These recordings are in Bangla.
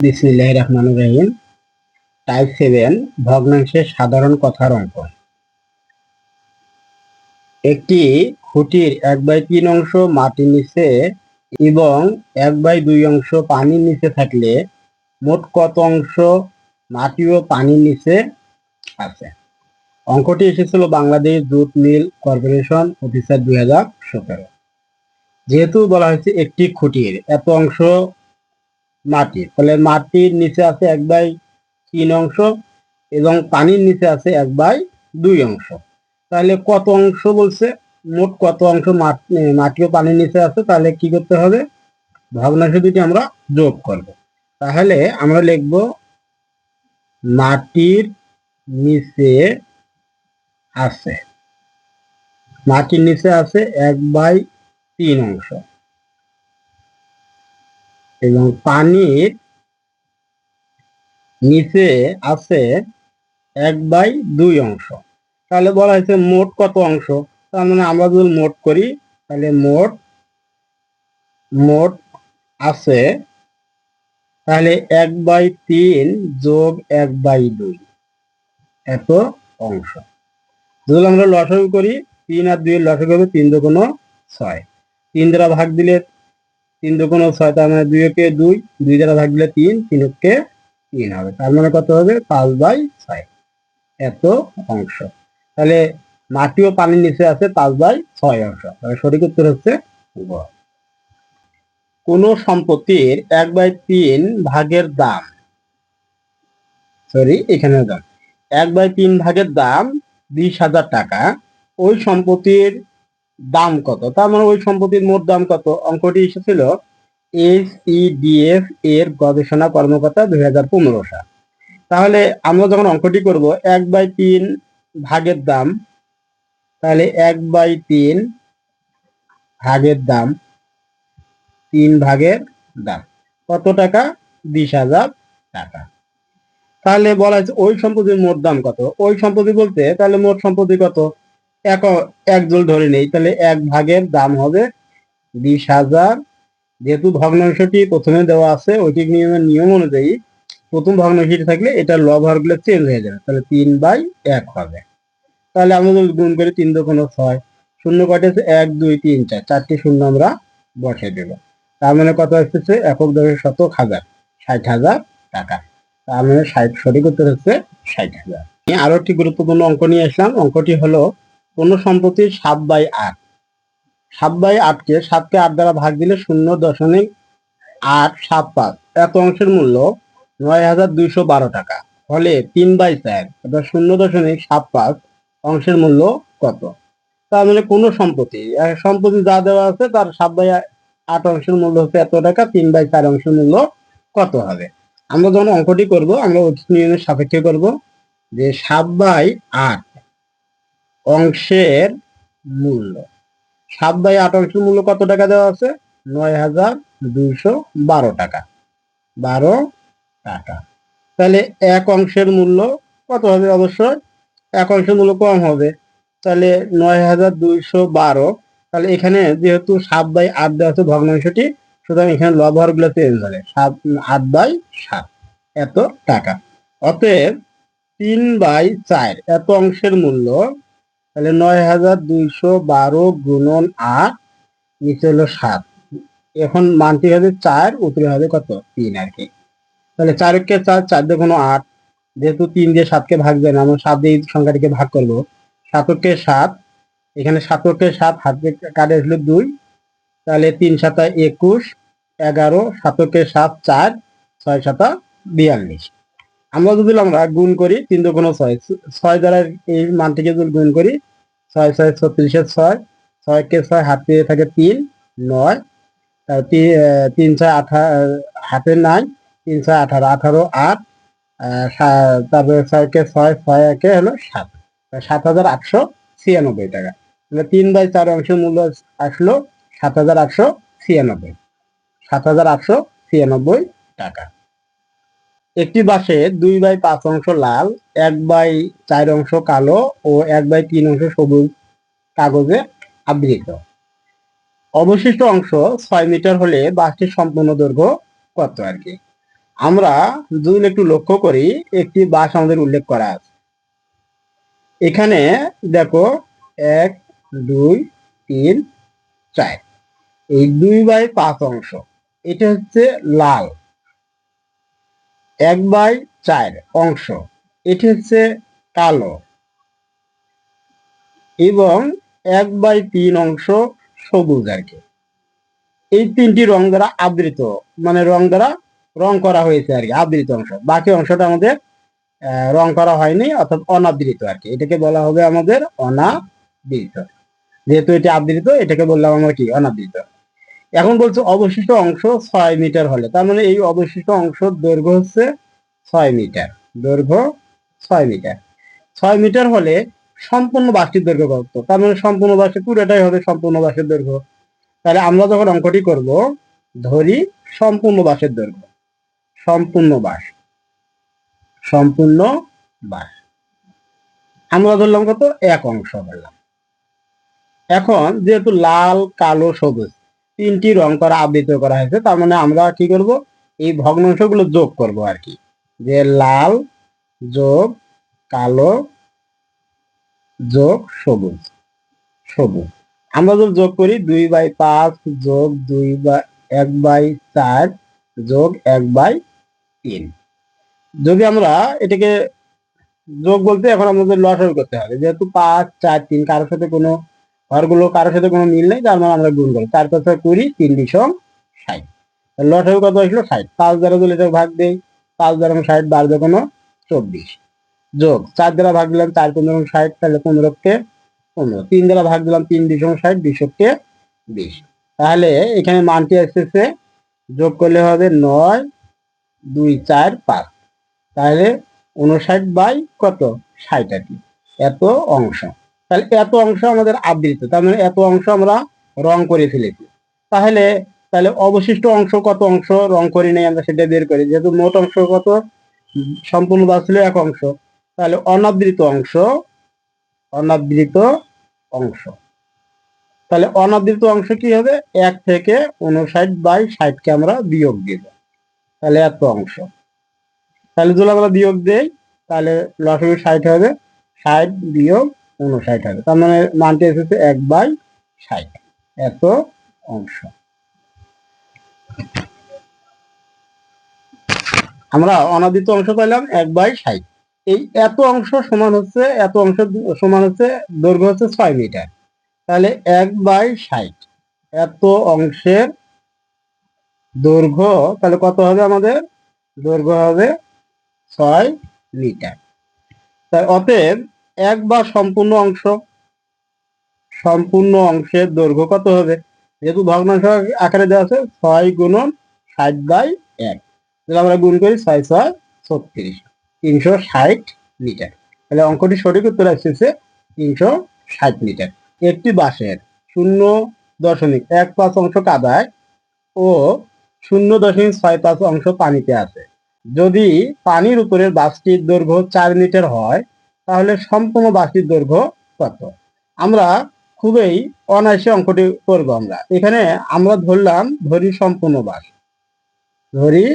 বিসমিল্লাহ রহমান রহিম। টাইপ সেভেন ভগ্নাংশের সাধারণ কথার অঙ্ক। একটি খুঁটির এক বাই তিন অংশ মাটির নিচে এবং এক বাই দুই অংশ পানির নিচে থাকলে মোট কত অংশ মাটি ও পানির নিচে আছে? অঙ্কটি এসেছিল Bangladesh jute mill corporation officer দুই হাজার সতেরো। যেহেতু বলা হয়েছে একটি খুঁটির, এত অংশ মাটি। ফলে মাটির নিচে আছে এক বাই তিন অংশ এবং পানির নিচে আছে এক বাই দুই অংশ। তাহলে কত অংশ বলছে? মোট কত অংশ মাট- ও পানির নিচে আছে? তাহলে কি করতে হবে? ভগ্নাংশ দুটি আমরা যোগ করব। তাহলে আমরা লিখব মাটির নিচে আছে। মাটির নিচে আছে এক বাই তিন অংশ। এবং পানির নিচে আছে এক বাই দুই অংশ। তাহলে বলা হয়েছে মোট কত অংশ? তার মানে আমরা যদি মোট করি, তাহলে মোট মোট আছে, তাহলে এক বাই তিন যোগ এক বাই দুই, এত অংশ। যদি আমরা লসাগু করি, তিন আর দুই লসাগু হবে তিন দুগুণ ছয়। তিন দ্বারা ভাগ দিলে তিন দুগুণ ছয়, তার মানে দুই একে দুই দুই দ্বারা দিলে তিন তিন একে তিন হবে। তার মানে কত হবে? পাঁচ বাই ছয়। এত অংশ। তাহলে মাটি ও পানির নিচে আছে পাঁচ বাই ছয় অংশ। তাহলে সঠিক উত্তর হচ্ছে কোন সম্পত্তির এক বাই তিন ভাগের দাম, সরি এখানে দাম, এক বাই তিন ভাগের দাম বিশ হাজার টাকা। ওই সম্পত্তির দাম কত? তার মানে ওই সম্পত্তির মোট দাম কত? অঙ্কটি এসেছিল এইচ এর এর গবেষণা কর্মকর্তা দুই হাজার পনেরো সাল। তাহলে আমরা যখন অঙ্কটি করব, এক বাই তিন ভাগের দাম, তাহলে এক বাই তিন ভাগের দাম, তিন ভাগের দাম। কত টাকা? বিশ হাজার টাকা। তাহলে বলা হয়েছে ওই সম্পত্তির মোট দাম কত? ওই সম্পত্তি বলতে তাহলে মোট সম্পত্তি কত? এক এক ধরে নেই, তাহলে এক ভাগের দাম হবে বিশ হাজার। যেহেতু ভগ্নাংশটি প্রথমে দেওয়া আছে ওইটি নিয়মের নিয়ম অনুযায়ী প্রথম ভগ্নাংশটি থাকলে এটা লব হরগুলো চেঞ্জ হয়ে যাবে, তাহলে তিন বাই এক হবে। তাহলে আমরা যদি গুণ করি তিন দোকানো ছয়, শূন্য আছে এক, দুই, তিন, চার, চারটি শূন্য আমরা বসে দেব। তার মানে কত আসতেছে? একক দশের শতক হাজার, ষাট হাজার টাকা। তার মানে ষাট সঠিক উত্তর হচ্ছে ষাট হাজার। আরও একটি গুরুত্বপূর্ণ অঙ্ক নিয়ে আসলাম। অঙ্কটি হলো কোন সম্পত্তির সাত বাই আট। সাত বাই আটকে সাতকে আট দ্বারা ভাগ দিলে শূন্য দশমিক আট সাত পাঁচ। এত অংশের মূল্য নয় হাজার দুইশো বারো টাকা। ফলে তিন বাই চার অর্থাৎ শূন্য দশমিক সাত পাঁচ অংশের মূল্য কত? তার মানে কোনো সম্পত্তি। সম্পত্তি যা দেওয়া আছে তার সাত বাই আট অংশের মূল্য হচ্ছে এত টাকা, তিন বাই চার অংশের মূল্য কত হবে? আমরা যখন অঙ্কটি করব, আমরা অতীত নিয়মের সাপেক্ষে করব যে সাত বাই আট অংশের মূল্য। সাত বাই আট অংশের মূল্য কত টাকা দেওয়া আছে? নয় হাজার দুইশো বারো টাকা। বারো টাকা। তাহলে এক অংশের মূল্য কত হবে অবশ্যই? এক অংশের মূল্য কম হবে। তাহলে নয় হাজার দুইশো বারো। তাহলে এখানে যেহেতু সাত বাই আট দেওয়া আছে ভগ্নাংশটি সুতরাং এখানে লবহরগুলো চেঞ্জ হবে। সাত, আট বাই সাত। এত টাকা। অতএব তিন বাই চার, এত অংশের মূল্য তাহলে নয় হাজার দুইশো বারো গুণন আট, নিচে হলো সাত। এখন মানটি হবে চার উপরে হবে কত? তিন আর কি। তাহলে চারকে চার চার দিয়ে কোনো আট, যেহেতু তিন দিয়ে সাতকে ভাগ যায় না, আমরা সাত দিয়ে সংখ্যাটিকে ভাগ করব। সাতকে সাত, এখানে সাতকে সাত, হাতে কাটে আসলো দুই। তাহলে তিন সাতা একুশ, এগারো, সাতকে সাত, চার, ছয় সাতা বিয়াল্লিশ। আমরা যদি আমরা গুণ করি, তিন দু কোনো ছয়। ছয় দ্বারা এই মানটিকে যদি গুণ করি, ছয় ছয় ছত্রিশের ছয়, ছয়কে ছয় হাতে থাকে তিন, নয়। তার তিন, ছয়, আঠা, হাতে নাই, তিন, ছয়, আঠারো আঠারো, আট তারপরে ছয়কে ছয় ছয়, একে হলো সাত। সাত হাজার আটশো ছিয়ানব্বই টাকা। তিন বাই চার অংশের মূল্য আসলো সাত হাজার আটশো ছিয়ানব্বই। সাত হাজার আটশো ছিয়ানব্বই টাকা। একটি বাসে দুই বাই পাঁচ অংশ লাল, এক বাই চার অংশ কালো ও এক বাই তিন অংশ সবুজ কাগজে আবৃত। অবশিষ্ট অংশ ছয় মিটার হলে বাসটির সম্পূর্ণ দৈর্ঘ্য কত আর কি? আমরা যদি একটু লক্ষ্য করি, একটি বাস আমাদের উল্লেখ করা আছে। এখানে দেখো, এক, দুই, তিন, চার। এই দুই বাই পাঁচ অংশ, এটা হচ্ছে লাল। এক বাই চার অংশ। এটি হচ্ছে কালো। এবং এক বাই তিন অংশ সবুজ আর কি। এই তিনটি রং দ্বারা আবৃত মানে রং দ্বারা রং করা হয়েছে আর কি, আবৃত অংশ। বাকি অংশটা আমাদের রং করা হয়নি, অর্থাৎ অনাবৃত আর কি। এটাকে বলা হবে আমাদের অনাবৃত। যেহেতু এটা আবৃত, এটাকে বললাম আমরা কি? অনাবৃত। এখন বলছে অবশিষ্ট অংশ ছয় মিটার হলে। তার মানে এই অবশিষ্ট অংশ দৈর্ঘ্য হচ্ছে ছয় মিটার। দৈর্ঘ্য ছয় মিটার। ছয় মিটার হলে সম্পূর্ণ বাসটির দৈর্ঘ্য কত? তার মানে সম্পূর্ণ বাসে পুরোটাই হবে সম্পূর্ণ বাসের দৈর্ঘ্য। তাহলে আমরা যখন অঙ্কটি করব, ধরি সম্পূর্ণ বাসের দৈর্ঘ্য। সম্পূর্ণ বাস সম্পূর্ণ বাস আমরা ধরলাম কত? এক অংশ ধরলাম। এখন যেহেতু লাল, কালো, সবুজ তিনটি রং করা আবৃত করা হয়েছে, তার মানে আমরা কি করব? এই ভগ্নাংশগুলো যোগ করব আর কি। যে লাল, যোগ, কালো, যোগ, সবুজ সবুজ। আমরা যদি যোগ করি, দুই বাই পাঁচ যোগ দুই বাই এক বাই চার যোগ এক বাই তিন। যদি আমরা এটাকে যোগ বলতে এখন আমাদের লসাগু করতে হবে। যেহেতু পাঁচ, চার, তিন, কারোর সাথে কোনো ঘরগুলো কারোর সাথে কোনো মিল নেই তার মানে আমরা গুণ করি। চার পাঁচ কুড়ি, তিন ডিসম ষাট। লসাগু কত আসলো? ষাট। পাঁচ দ্বারা যদি এটা ভাগ দেই। পাঁচ দ্বারা ষাট, বার কোনো চব্বিশ। যোগ। চার দ্বারা ভাগ দিলাম, চার পনেরো ষাট, তাহলে পনেরোকে পনেরো। তিন দ্বারা ভাগ দিলাম, তিন ডিসম ষাট বিশকে বিশ। তাহলে এখানে মানটি আসতেছে, যোগ করলে হবে নয়, দুই, চার, পাঁচ। তাহলে উনষাট বাই কত? ষাট আর কি। এত অংশ। তাহলে এত অংশ আমাদের আবৃত, তার মানে এত অংশ আমরা রং করে ফেলেছি। তাহলে তাহলে অবশিষ্ট অংশ কত অংশ রং করি নেই আমরা সেটা বের করি। যেহেতু মোট অংশ কত? সম্পূর্ণ বাস ছিল এক অংশ। তাহলে অনাবৃত অংশ অনাবৃত অংশ। তাহলে অনাবৃত অংশ কি হবে? এক থেকে উনষাট বাই ষাটকে আমরা বিয়োগ দিব। তাহলে এত অংশ। তাহলে যদি আমরা বিয়োগ দেই, তাহলে লসগু ষাট হবে। ষাট বিয়োগ উনষাট হবে তার মানে মানটি এসেছে এক বাই ষাট। এত অংশ। আমরা অনাদিত অংশ পাইলাম এক বাই ষাট। এই এত অংশ সমান হচ্ছে, এত অংশ সমান হচ্ছে, দৈর্ঘ্য হচ্ছে ছয় মিটার। তাহলে এক বাই ষাট। এত অংশের দৈর্ঘ্য, তাহলে কত হবে আমাদের? দৈর্ঘ্য হবে ছয় মিটার। তাই অতএব এক বা সম্পূর্ণ অংশ, সম্পূর্ণ অংশের দৈর্ঘ্য কত হবে? যেহেতু ভগ্নাংশ আকারে দেওয়া আছে, ছয় গুণন ষাট বাই এক। তাহলে আমরা গুণ করি ছয় ছয় ছত্রিশ। তিনশো ষাট মিটার। তাহলে অঙ্কটি সঠিক উত্তর আসছে তিনশো ষাট মিটার। একটি বাঁশের শূন্য দশমিক এক পাঁচ অংশ কাদায় ও শূন্য দশমিক ছয় পাঁচ অংশ পানিতে আছে। যদি পানির উপরের বাসটির দৈর্ঘ্য চার মিটার হয় তাহলে সম্পূর্ণ বাসটির দৈর্ঘ্য কত? আমরা খুবই অনায়াসে অঙ্কটি করব আমরা। এখানে আমরা ধরলাম ধরি সম্পূর্ণ বাস ধরি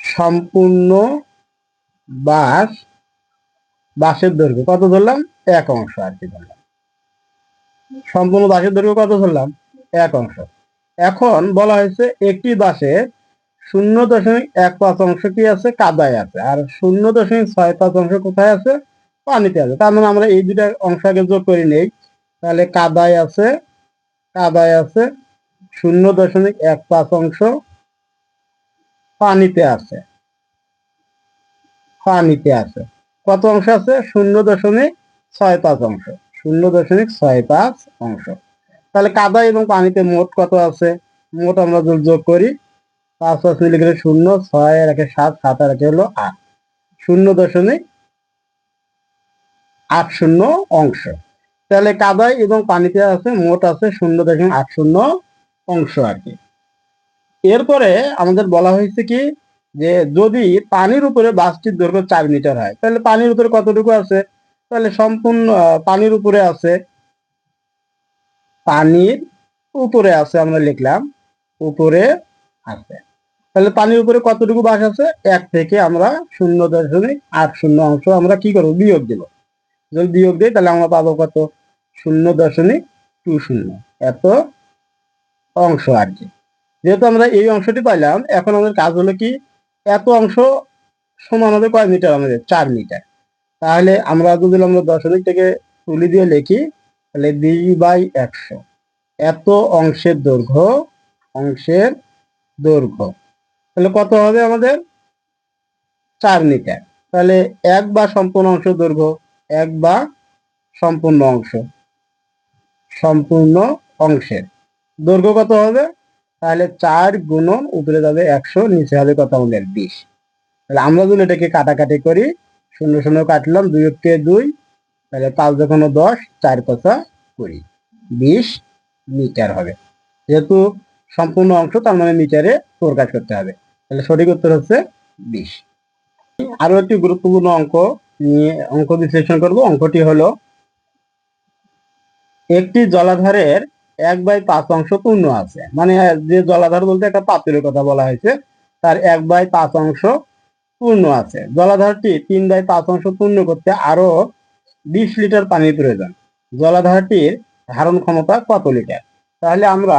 সম্পূর্ণ বাস বাসের দৈর্ঘ্য। কত ধরলাম? এক অংশ আর কি ধরলাম। সম্পূর্ণ বাসের দৈর্ঘ্য কত ধরলাম? এক অংশ। এখন বলা হয়েছে একটি বাসের শূন্য দশমিক এক পাঁচ অংশ কি আছে? কাদায় আছে। আর শূন্য দশমিক ছয় পাঁচ অংশ কোথায় আছে? পানিতে আছে। তার মানে আমরা এই দুটা অংশ আগে যোগ করে নেই। তাহলে কাদায় আছে কাদায় আছে, শূন্য দশমিক এক পাঁচ অংশ পানিতে আছে। পানিতে আছে। কত অংশ আছে? শূন্য দশমিক ছয় পাঁচ অংশ। শূন্য দশমিক ছয় পাঁচ অংশ। তাহলে কাদা এবং পানিতে মোট কত আছে? মোট আমরা যোগ করি পাঁচ পাঁচ মিলে গেলে শূন্য, ছয় আর একে সাত সাত আর একে হলো আট। শূন্য দশমিক আট শূন্য অংশ। তাহলে কাদায় এবং পানিতে আছে, মোট আছে শূন্য দশমিক আট শূন্য অংশ আর কি। এরপরে আমাদের বলা হয়েছে কি, যে যদি পানির উপরে বাসটির দৈর্ঘ্য চার মিটার হয়, তাহলে পানির উপরে কতটুকু আছে? তাহলে সম্পূর্ণ, পানির উপরে আছে, পানির উপরে আছে আমরা লিখলাম, উপরে আছে। তাহলে পানির উপরে কতটুকু বাস আছে? এক থেকে আমরা শূন্য দশমিক আট শূন্য অংশ আমরা কি করব? বিয়োগ দেব। যদি বিয়োগ দিই তাহলে আমরা পাবো কত? শূন্য দশমিক টু শূন্য। এত অংশ আর কি। যেহেতু আমরা এই অংশটি পাইলাম, এখন আমাদের কাজ হলো কি? এত অংশ সমান হবে কয় মিটার আমাদের? চার মিটার। তাহলে আমরা যদি আমরা দশমিক থেকে তুলি দিয়ে লিখি, তাহলে ডি বাই একশো। এত অংশের দৈর্ঘ্য অংশের দৈর্ঘ্য। তাহলে কত হবে আমাদের? চার মিটার। তাহলে এক বা সম্পূর্ণ অংশ দৈর্ঘ্য, এক বা সম্পূর্ণ অংশ, সম্পূর্ণ অংশের। দৈর্ঘ্য কত হবে? তাহলে চার গুণন উপরে যাবে একশো, নিচে হবে কত? আমাদের বিশ। তাহলে আমরা যদি এটাকে কাটাকাটি করি, শূন্য শূন্য কাটলাম, দুই কে দুই, তাহলে পাঁচ যখন দশ, চার কথা কুড়ি। বিশ মিটার হবে। যেহেতু সম্পূর্ণ অংশ, তার মানে মিটারে প্রকাশ করতে হবে। তাহলে সঠিক উত্তর হচ্ছে বিশ। আরও একটি গুরুত্বপূর্ণ অঙ্ক নিয়ে অঙ্ক বিশ্লেষণ করব। অঙ্কটি হলো, একটি জলাধারের এক বাই পাঁচ অংশ পূর্ণ আছে। মানে যে জলাধার বলতে একটা পাত্রের কথা বলা হয়েছে, তার এক বাই পাঁচ অংশ পূর্ণ আছে। জলাধারটি তিন বাই পাঁচ অংশ পূর্ণ করতে আরও বিশ লিটার পানির প্রয়োজন। জলাধারটির ধারণ ক্ষমতা কত লিটার? তাহলে আমরা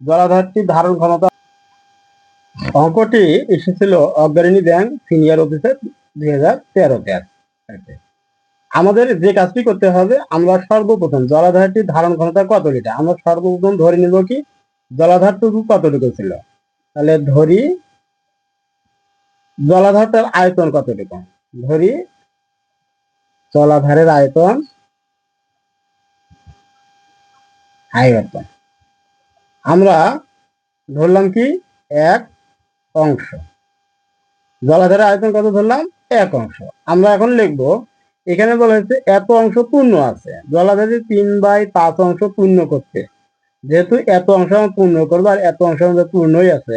জলাধারটির ধারণ ক্ষমতা অঙ্কটি এসেছিল অগ্রণী ব্যাংক সিনিয়র অফিসার দুই হাজার তেরোতে আমাদের যে কাজটি করতে হবে, আমরা সর্বপ্রথম জলাধারটি ধারণ ক্ষমতা কত লিটার আমরা সর্বপ্রথম ধরে নিব কি? জলাধারটুকু কতটুকু ছিল? তাহলে ধরি জলাধারটার আয়তন কতটুকু? ধরি জলাধারের আয়তন আয়তন। আমরা ধরলাম কি? এক অংশ। জলাধারের আয়তন কত ধরলাম? এক অংশ। আমরা এখন লিখব, এখানে বলা হয়েছে এত অংশ পূর্ণ আছে। জলাধারে তিন বাই পাঁচ অংশ পূর্ণ করতে। যেহেতু এত অংশ আমরা পূর্ণ করব আর এত অংশ আমাদের পূর্ণই আছে,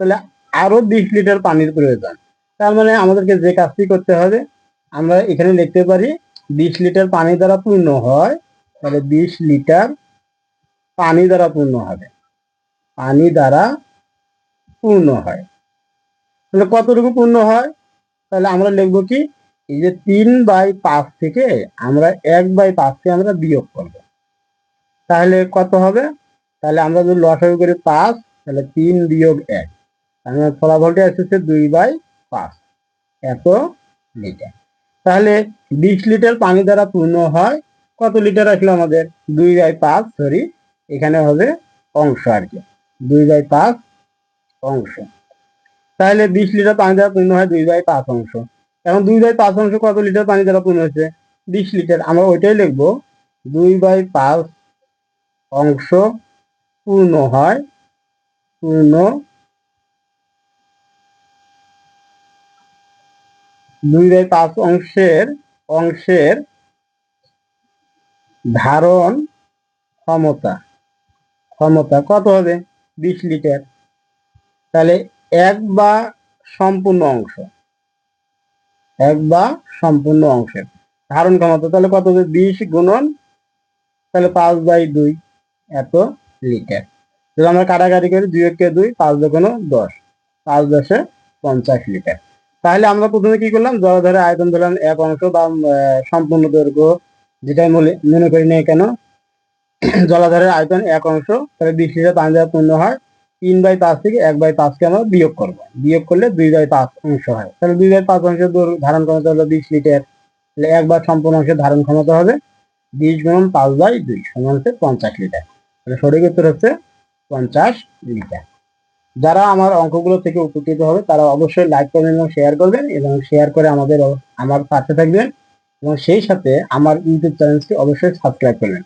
তাহলে আরও বিশ লিটার পানির প্রয়োজন। তার মানে আমাদেরকে যে কাজটি করতে হবে, আমরা এখানে লিখতে পারি, বিশ লিটার পানি দ্বারা পূর্ণ হয়, তাহলে বিশ লিটার পানি দ্বারা পূর্ণ হবে। পানি দ্বারা পূর্ণ হয়। তাহলে কতটুকু পূর্ণ হয়? তাহলে আমরা লিখব কি? এই যে তিন বাই পাঁচ থেকে আমরা এক বাই পাঁচকে আমরা বিয়োগ করব। তাহলে কত হবে? তাহলে আমরা যদি লসাগু করি পাঁচ, তাহলে তিন বিয়োগ এক। আমার ফলাফলটা এসেছে দুই বাই পাঁচ। এত লিটার। তাহলে বিশ লিটার পানি দ্বারা পূর্ণ হয়। কত লিটার আসলো আমাদের? দুই বাই পাঁচ সরি এখানে হবে অংশ আর কি। দুই বাই পাঁচ অংশ। তাহলে বিশ লিটার পানি দ্বারা পূর্ণ হয় দুই বাই পাঁচ অংশ। এখন দুই বাই পাঁচ অংশ কত লিটার পানি দ্বারা পূর্ণ হয়েছে বিশ লিটার। আমরা ওইটাই লিখব, দুই বাই পাঁচ অংশ পূর্ণ হয়, পূর্ণ দুই বাই পাঁচ অংশের অংশের ধারণ ক্ষমতা। ক্ষমতা কত হবে? বিশ লিটার। তাহলে এক বা সম্পূর্ণ অংশ। এক বা সম্পূর্ণ অংশের ধারণ ক্ষমতা, তাহলে কত বিশ গুণন, তাহলে পাঁচ বাই দুই এত লিটার যদি আমরা কাটাকাটি করি, দুই একে দুই, পাঁচ দুগুণ দশ, পাঁচ দশে পঞ্চাশ লিটার তাহলে আমরা প্রথমে কি করলাম? জলাধারের আয়তন ধরলাম এক অংশ বা সম্পূর্ণ দৈর্ঘ্য যেটাই মনে- মনে করি না কেন? জলাধারের আয়তন এক অংশ, তাহলে বিশ লিটার পানি দ্বারা পূর্ণ হয় তিন বাই পাঁচ থেকে এক বাই পাঁচকে আমরা বিয়োগ করব। বিয়োগ করলে দুই বাই পাঁচ অংশ হয়। তাহলে দুই বাই পাঁচ অংশ ধারণ ক্ষমতা হলো বিশ লিটার। তাহলে এক বার সম্পূর্ণ অংশের ধারণ ক্ষমতা হবে বিশ গুণ পাঁচ বাই দুই সমান হচ্ছে পঞ্চাশ লিটার। তাহলে সঠিক উত্তর হচ্ছে পঞ্চাশ লিটার। যারা আমার অঙ্কগুলো থেকে উপকৃত হবে, তারা অবশ্যই লাইক করবেন এবং শেয়ার করবেন এবং শেয়ার করে আমাদের, আমার পাশে থাকবেন এবং সেই সাথে আমার ইউটিউব চ্যানেলটি অবশ্যই সাবস্ক্রাইব করবেন।